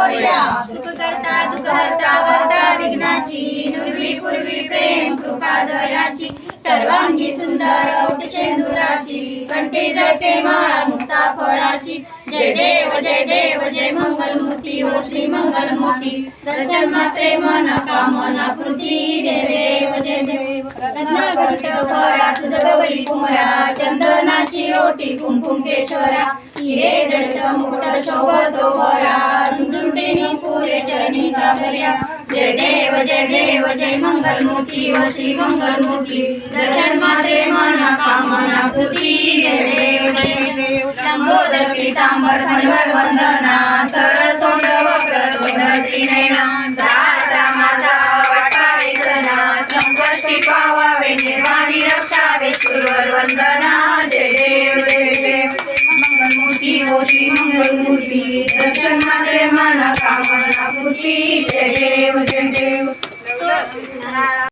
सुख विघ्नाची नुरवी पूर्वी प्रेम कृपा दयाची सर्वांगी सुंदर औट चेंदुराची कंठी जळके माळ मुक्ता फळाची. जय देव जय देव जय मंगल मूर्ती ओ श्री मंगल मूर्ती. दर्शन मात्रे मन कामना पूर्ती. जय देव जय देव. तुझ गवरी कुमरा चंदनाची ओटी कुमकुम केशोरा. हिरे मुकुट शोभतो भरा रुंदुंतेनी चरणी गागल्या जय देव जय देव जय मंगल मूर्ती व मंगल मूर्ती दर्शन माते मना कामना कृती जय देव जय देव. लंबोदर पीतांबर फणवर वंदना. सरळ सोंड वक्र तोंड त्रिनयना. राजा माझा वाटावे सना संकष्टी पावावे निर्वाणी रक्षावे सुरवर वंदना. जय देव जय देव. मंगल मूर्ती ओ श्री मंगल मूर्ती दर्शन माते मना कामना पूर्ती जय देव जय देव